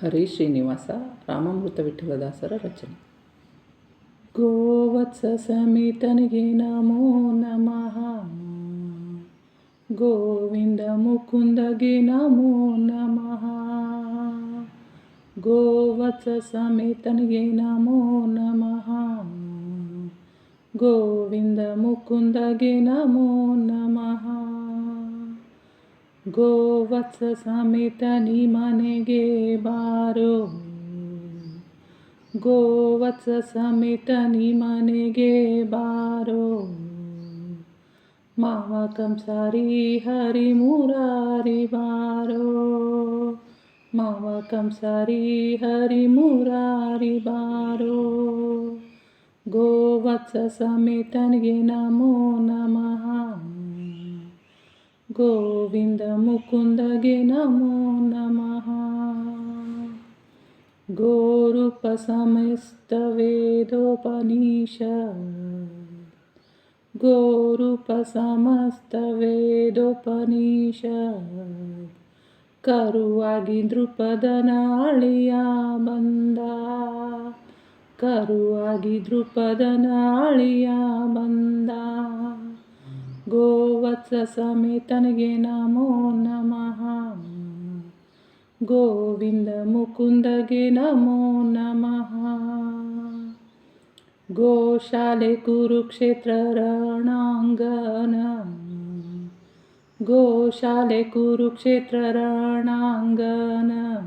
ಹರಿ ಶ್ರೀನಿವಾಸ ರಾಮಾಮೃತ ವಿಠಲದಾಸರ ರಚನೆ ಗೋವತ್ಸ ಸಮೇತನಿಗೆ ನಮೋ ನಮಃ ಗೋವಿಂದ ಮುಕುಂದಗೆ ನಮೋ ನಮಃ ಗೋವತ್ಸ ಸಮೇತನಿಗೆ ನಮೋ ನಮಃ ಗೋವಿಂದ ಮುಕುಂದಗೆ ನಮೋ ನಮಃ गो वे तनि बारो गो वे मनेगे बारो मामकं हरि हरिमुरारि बारो। मामकं हरि हरिमुरारि बारो। गो वे नमो नमः। ಮಾವ ಕಂಸಾರಿ ಹರಿ ಮುರಾರಿ ಬಾರೋ ಗೋವತ್ಸ ಸಮೇತನಿಗೆ ನಮೋ ನಮಃ ಗೋವಿಂದ ಮುಕುಂದಗೆ ನಮೋ ನಮಃ ಗೋರೂಪ ಸಮಸ್ತ ವೇದೋಪನೀಶ ಗೋರೂಪ ಸಮಸ್ತ ವೇದೋಪನೀಶ ಕರುವಾಗಿ ದೃಪದನಾಳಿಯ ಬಂದ ಕರುವಾಗಿ ದೃಪದನಾಳಿಯ ಬಂದ सस नमो। नमः गोविन्दमुकुन्दगे नमो नमः। गोशाले कुरुक्षेत्ररणाङ्गन गोशाले कुरुक्षेत्ररणाङ्गन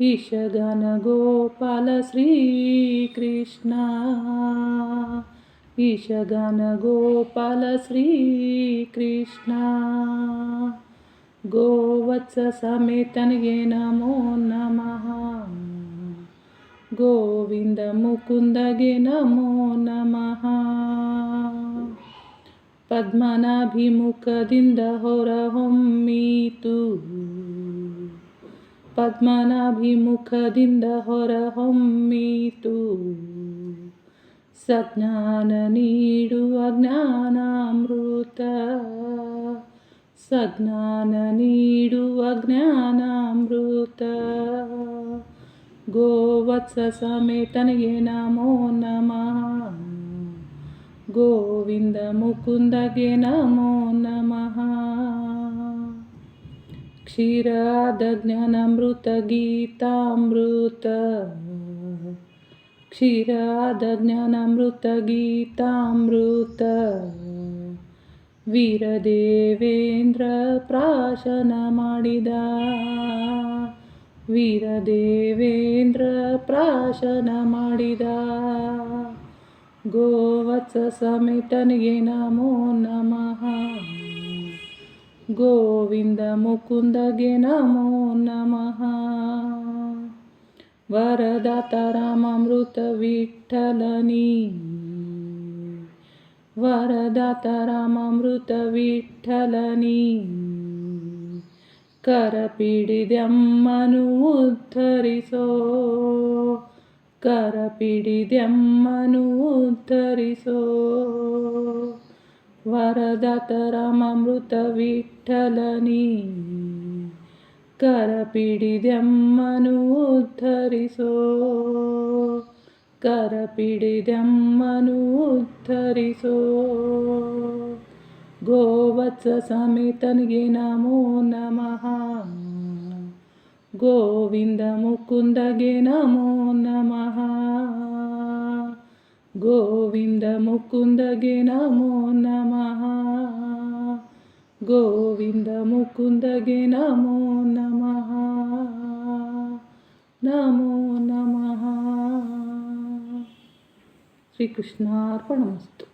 रणाङ्गनं। गोपाल श्रीकृष्ण ईशगान गोपालश्रीकृष्ण गोवत्स नमो। नमः गोविन्दमुकुन्दगे नमो नमः। पद्मनाभिमुखदिन्दोर होमी तु पद्मनाभिमुख ಸಜ್ಞಾನ ನೀಡುವ ಜ್ಞಾನಾಮೃತ ಸಜ್ಞಾನ ನೀಡುವ ಜ್ಞಾನಾಮೃತ ಗೋವತ್ಸ ಸಮೇತನಿಗೆ ನಮೋ ನಮಃ ಗೋವಿಂದ ಮುಕುಂದಗೆ ನಮೋ ನಮಃ ಕ್ಷೀರಾದ ಜ್ಞಾನಾಮೃತ ಗೀತಾಮೃತ ಕ್ಷೀರಾದ ಜ್ಞಾನಾಮೃತ ಗೀತಾಮೃತ ವೀರದೇವೇಂದ್ರ ಪ್ರಾಶನ ಮಾಡಿದ. ವೀರದೇವೇಂದ್ರ ಪ್ರಾಶನ ಮಾಡಿದ. ಗೋವತ್ಸ ಸಮಿತನಿಗೆ ನಮೋ ನಮಃ. ಗೋವಿಂದ ಮುಕುಂದಗೆ ನಮೋ ನಮಃ. ವರದಾತ ರಾಮಾಮೃತ ವಿಠಲನಿ ವರದಾತ ರಾಮಾಮೃತ ವಿಠಲನಿ ಕರಪಿಡಿದೆಮ್ಮನು ಉದ್ಧರಿಸೋ ಕರಪಿಡಿದೆಮ್ಮನು ಉದ್ಧರಿಸೋ ವರದಾತ ರಾಮಾಮೃತ ವಿಠಲನಿ ಕರಪಿಡಿದೆಮ್ಮನು ಉದ್ಧರಿಸೋ ಕರಪಿಡಿದೆಮ್ಮನು ಉದ್ಧರಿಸೋ ಗೋವತ್ಸ ಸಮೇತನಿಗೆ ನಮೋ ನಮಃ ಗೋವಿಂದ ಮುಕುಂದಗೆ ನಮೋ ನಮಃ ಗೋವಿಂದ ಮುಕುಂದಗೆ ನಮೋ ನಮಃ ಗೋವಿಂದ ಮುಕುಂದಗೆ ನಮೋ ನಮಃ. ನಮೋ ನಮಃ. ಶ್ರೀಕೃಷ್ಣಾರ್ಪಣಮಸ್ತು.